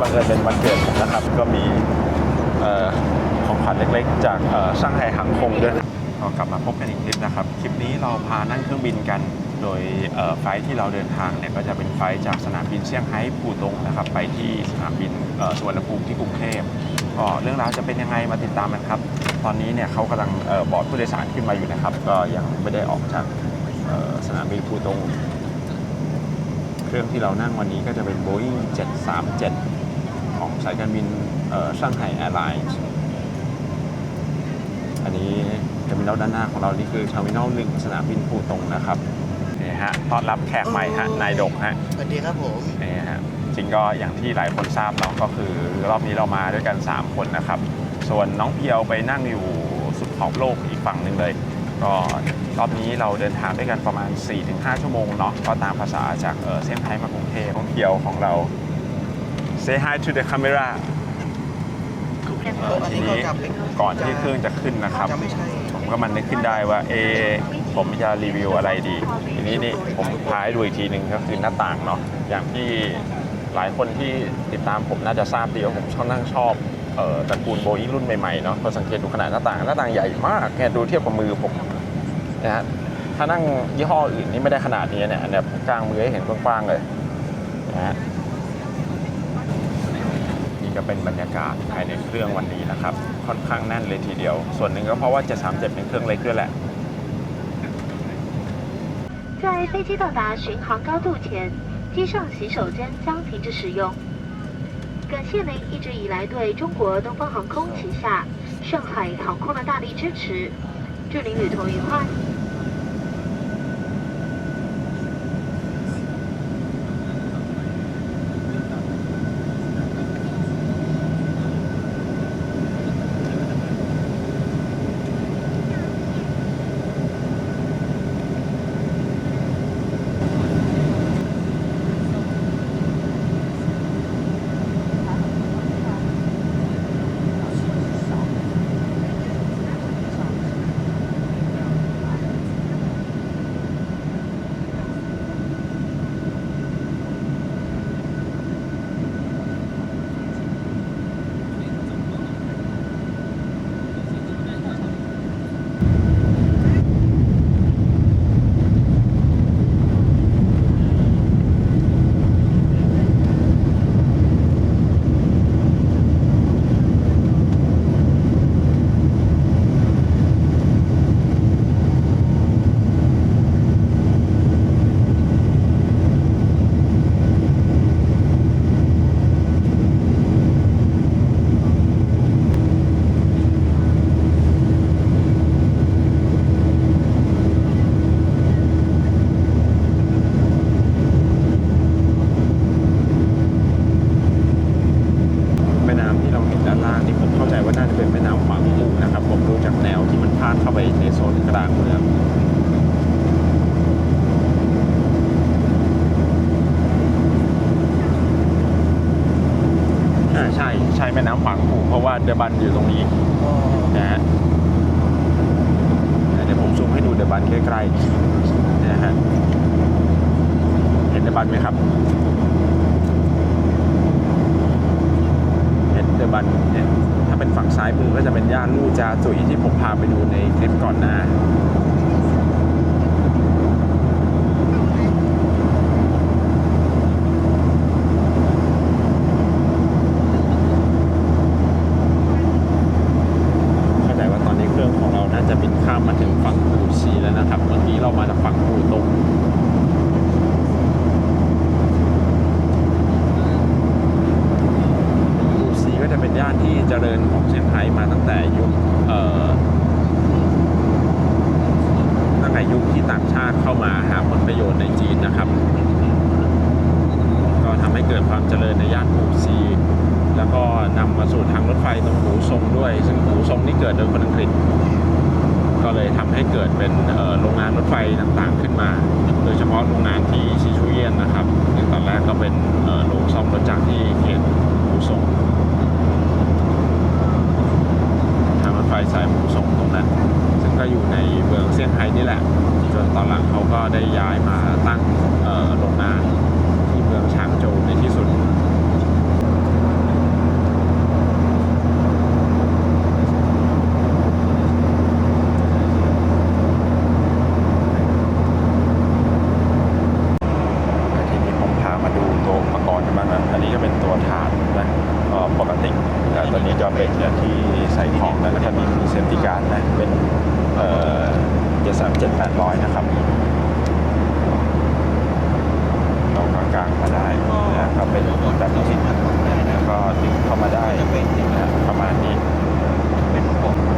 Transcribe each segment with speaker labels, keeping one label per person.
Speaker 1: บังเอิญเป็นวันเกิดนะครับ ก็มีของขวัญเล็กๆ จากช่างไห่หังคงด้วยก็กลับมาพบกันอีกคลิปนะครับ คลิปนี้เราพานั่งเครื่องบินกัน โดยไฟที่เราเดินทางเนี่ยก็จะเป็นไฟจากสนามบินเซี่ยงไฮ้ปูตงนะครับ ไปที่สนามบินสุวรรณภูมิที่กรุงเทพก็เรื่องราวจะเป็นยังไงมาติดตามกันครับ ตอนนี้เนี่ยเขากำลังเอ่อบอร์ดผู้โดยสารขึ้นมาอยู่นะครับ ก็ยังไม่ได้ออกจากสนามบินปูตง เครื่องที่เรานั่งวันนี้ก็จะเป็น Boeing 737 ของสายการบินเอ่อช่างไห่แอร์ไลน์อันนี้เทอร์มินอลด้านหน้าของเรานี่คือเทอร์มินอลหนึ่งสนามบินปูตงนะครับนี่ฮะต้อนรับแขกใหม่ฮะนายดกฮะ
Speaker 2: สวัสดีครับผม
Speaker 1: นี่ฮะจริงก็อย่างที่หลายคนทราบเนาะก็คือรอบนี้เรามาด้วยกัน 3 คนนะครับ ส่วนน้องเพียวไปนั่งอยู่สุดขอบโลกอีกฝั่งหนึ่งเลยก็รอบนี้เราเดินทางด้วยกันประมาณ 4-5 ชั่วโมงเนาะก็ตามภาษาจากเออเซี่ยงไฮ้มากรุงเทพน้องเพียวของเรา say hi to the camera เอ่อทีนี้ก่อนที่เครื่องจะขึ้นนะครับ
Speaker 2: จะไม่ใช่
Speaker 1: ผมก็มันนึกขึ้นได้ว่า เอะผมจะรีวิวอะไรดี ทีนี้นี่ผมพาให้ดูอีกทีหนึ่งก็คือหน้าต่างเนาะอย่างที่หลายคนที่ติดตามผมน่าจะทราบดีว่าผมชอบนั่งชอบเอ่อตระกูลโบอิงรุ่นใหม่ๆเนาะก็สังเกตดูขนาดหน้าต่างหน้าต่างใหญ่มากเนี่ยดูเทียบกับมือผมนะฮะถ้านั่งยี่ห้ออื่นนี่ไม่ได้ขนาดนี้เนี่ยอันเนี้ยผมกลางมือให้เห็นกว้างๆเลยนะฮะ นี่ก็เป็นบรรยากาศภายในเครื่องวันนี้นะครับ ค่อนข้างแน่นเลยทีเดียว ส่วนหนึ่งก็เพราะว่า 737 เป็นเครื่องเล็กด้วยแหละ
Speaker 3: 在飞机到达巡航高度前，机上洗手间将停止使用。感谢您一直以来对中国东方航空旗下上海航空的大力支持，祝您旅途愉快。
Speaker 1: แม่น้ำขวางหูเพราะว่าเดอะบันอยู่ตรงนี้นะฮะเดี๋ยวผมซูมให้ดูเดอะบันใกล้ๆนะฮะเห็นเดอะบันไหมครับเห็นเดอะบันเนี่ยถ้าเป็นฝั่งซ้ายมือก็จะเป็นย่านลู่จาจุยที่ผมพาไปดูในคลิปก่อนหน้า เข้าใจว่าตอนนี้เครื่องของเราน่าจะบินข้ามมาถึงฝั่งปูชีแล้วนะครับ เมื่อกี้เรามาจากฝั่งปูตง ปูซีก็จะเป็นย่านที่เจริญของเซี่ยงไฮ้มาตั้งแต่ยุคเอ่อตั้งแต่ยุคที่ต่างชาติเข้ามาหาผลประโยชน์ในจีนนะครับ ก็ทำให้เกิดความเจริญในย่านปูซี แล้วก็นำมาสู่ทางรถไฟตรงหูซงด้วย ซึ่งหูซงนี่เกิดโดยคนอังกฤษ ก็เลยทำ ให้เกิดเป็นโรงงานรถไฟต่างๆขึ้นมา โดยเฉพาะโรงงานที่ชิชูเยียนนะครับซึ่งตอนแรกก็เป็นโรงซ่อมรถจักรที่เขตอุสง รกันบ้างนะอันนี้ก็เป็นตัวฐานนะปกติแต่ตัวนี้จะเป็นที่ใส่ของนะแล้วก็มีเซฟตี้การ์ดนะเป็นเจ็ดสามเจ็ดแปดร้อยนะครับเรากลางๆมาได้นะครับเป็นแบบนี้แล้วก็ดึงเข้ามาได้นะประมาณนี้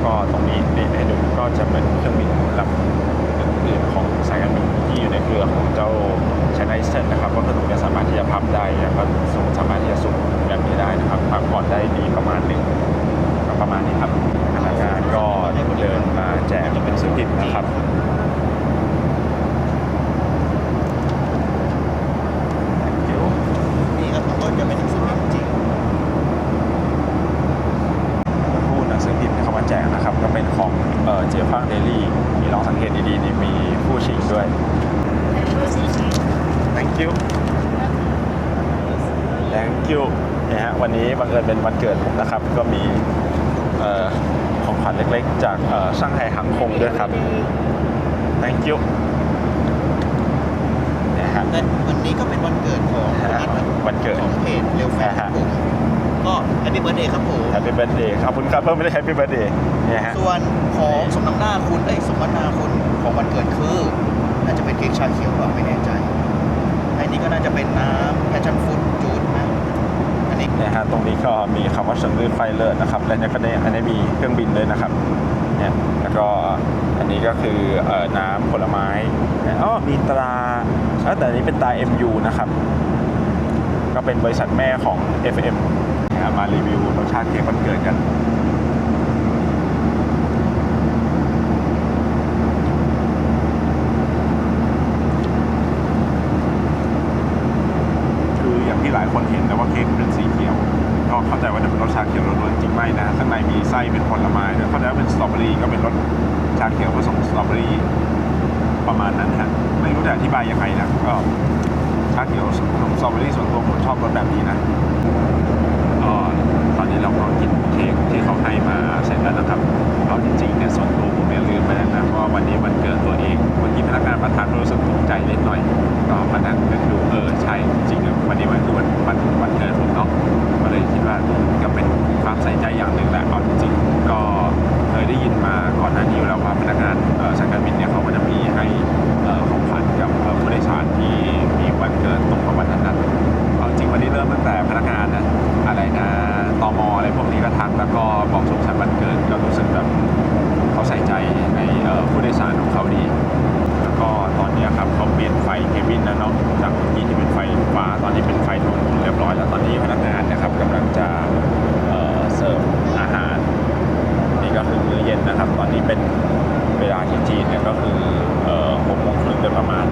Speaker 1: ก็ตรงนี้นี่ให้ดูก็จะเป็นเครื่องบินลำอื่นของสายการบินที่อยู่ในเครือของเจ้าชไนเซน
Speaker 2: นะ
Speaker 1: ครับ ด้วย thank you thank you เนี่ยฮะวันนี้บังเอิญเป็นวันเกิดผมนะครับ ก็มีเอ่อของขวัญเล็กๆ จากเอ่อช่างไห่หังคงด้วยครับ thank you เนี่ยฮะ
Speaker 2: แต่วันนี้ก็เป็นวันเกิดของ
Speaker 1: ฮะ
Speaker 2: นัดครับ
Speaker 1: วันเกิด
Speaker 2: ของเพจเร็วแฟนครับผม ก็แฮปปี้เบิร์ดเดย์ครับผม
Speaker 1: Happy birthday ขอบคุณครับเพิ่มไม่ได้ Happy birthday เนี่ยฮะ
Speaker 2: ส่วนของสมน้ำหน้าคุณเอ้ยสมบัติหน้าคุณของวันเกิดคือน่าจะเป็นเค้กชาเขียวหรือเปล่าไม่แน่ใจอันนี้ก็น่าจะเป็นน้ำแพชชั่นฟูดจูดนะอันนี้
Speaker 1: เนี่ยฮะตรงนี้ก็มีคำว่าเชิงลื่นไฟเลิศนะครับ และเนี่ยก็ได้อันนี้มีเครื่องบินด้วยนะครับเนี่ยแล้วก็อันนี้ก็คือเอ่อน้ำผลไม้อ๋อมีตราเอ้อแต่อันนี้เป็นตรา MU นะครับก็เป็นบริษัทแม่ของ FM นะครับมารีวิวรสชาติเค้กวันเกิดกันคืออย่างที่หลายคนเห็นนะว่าเค้กเป็นสีเขียว ก็เข้าใจว่าจะเป็นรสชาเขียวล้วนๆจริงไม่นะข้างในมีไส้เป็นผลไม้ด้วยเข้าใจว่าเป็นสตรอเบอรี่ก็เป็นรสชาเขียวผสมสตรอเบอรี่ประมาณนั้นฮะไม่รู้จะอธิบายยังไงนะก็ชาเขียวผสมสตรอเบอรี่ส่วนตัวผมชอบรสแบบนี้นะก็ตอนนี้เราก็กินเค้กที่เขาให้มาเสร็จ แล้วนะครับเอาจริงๆเนี่ยส่วนตัวผมเนี่ยลืมไปแล้วนะเพราะวันนี้วันเกิดตัวเองเมื่อกี้พนักงานประทานรู้สึกตกใจเล็กน้อย ก็มานั่งนึกดูเออใช่จริงๆวันนี้วันวันวั ก็คือหกโมงครึ่งโดยประมาณ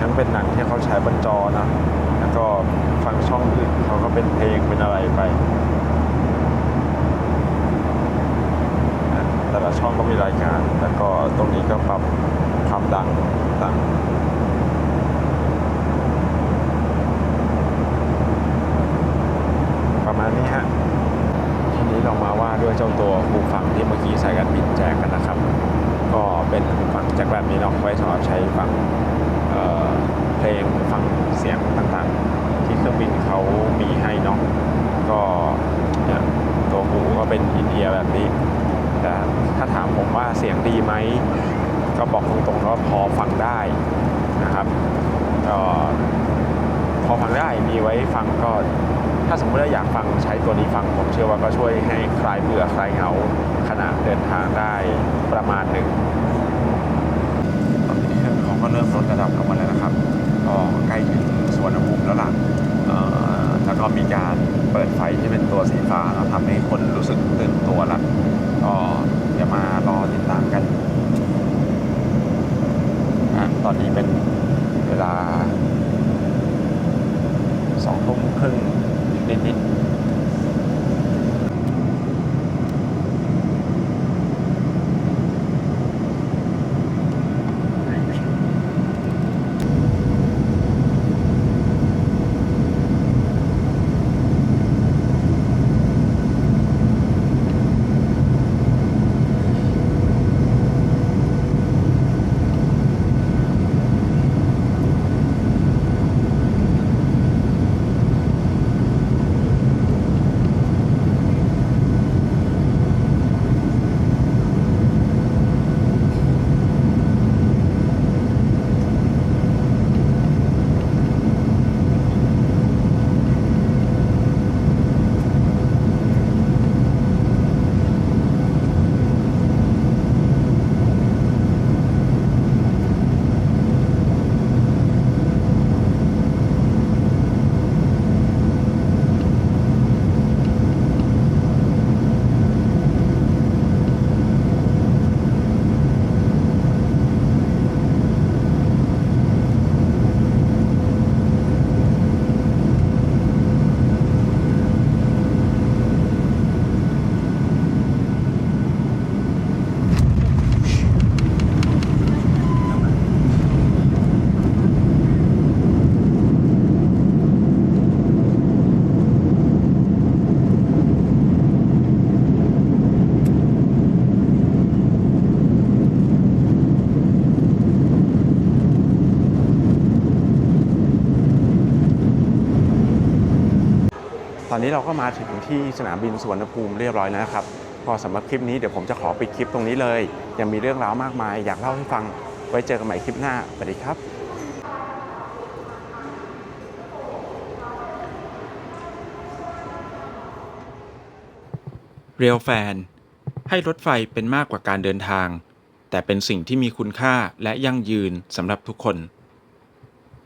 Speaker 1: ทั้งเป็นหนังที่เขาฉายบนจอนะ แล้วก็ฟังช่องอื่นเขาก็เป็นเพลงเป็นอะไรไป แต่ละช่องก็มีรายการ แล้วก็ตรงนี้ก็ปรับความดังต่างประมาณนี้ฮะ ทีนี้เรามาว่าด้วยเจ้าตัวหูฟังที่เมื่อกี้สายการบินแจกกันนะครับ ก็เป็นหูฟังจ็คแบบนี้เนาะไว้สำหรับใช้ฟัง เเพลงฟังเสียงต่างๆ ที่เครื่องบินเขามีให้เนาะก็ตัวหูก็เป็นอินเอียแบบนี้ แต่ถ้าถามผมว่าเสียงดีไหม ก็บอกตรงๆว่าพอฟังได้นะครับก็พอฟังได้มีไว้ฟังก็ถ้าสมมติว่าอยากฟังใช้ตัวนี้ฟังผมเชื่อว่าก็ช่วยให้คลายเบื่อคลายเหงาขณะเดินทางได้ประมาณหนึ่งตอนนี้เครื่องเขา ก็เริ่มลดระดับลงมาแล้วนะครับก็ใกล้ถึงสวนภูมิแล้วล่ะแล้วก็มีการเปิดไฟที่เป็นตัวสีฟ้าเนาทำให้คนรู้สึกตื่นตัวละก็จะมารอติดตามกันอตอนนี้เป็นเวลาสองทุ่มครึ่งนิดๆ ตอนนี้เราก็มาถึงที่สนามบินสุวรรณภูมิเรียบร้อยแล้วนะครับก็สำหรับคลิปนี้เดี๋ยวผมจะขอปิดคลิปตรงนี้เลย ยังมีเรื่องราวมากมาย อยากเล่าให้ฟังไว้เจอกันใหม่คลิปหน้าสวัสดีครับ
Speaker 4: เรียลแฟน ให้รถไฟเป็นมากกว่าการเดินทาง แต่เป็นสิ่งที่มีคุณค่าและยั่งยืนสำหรับทุกคน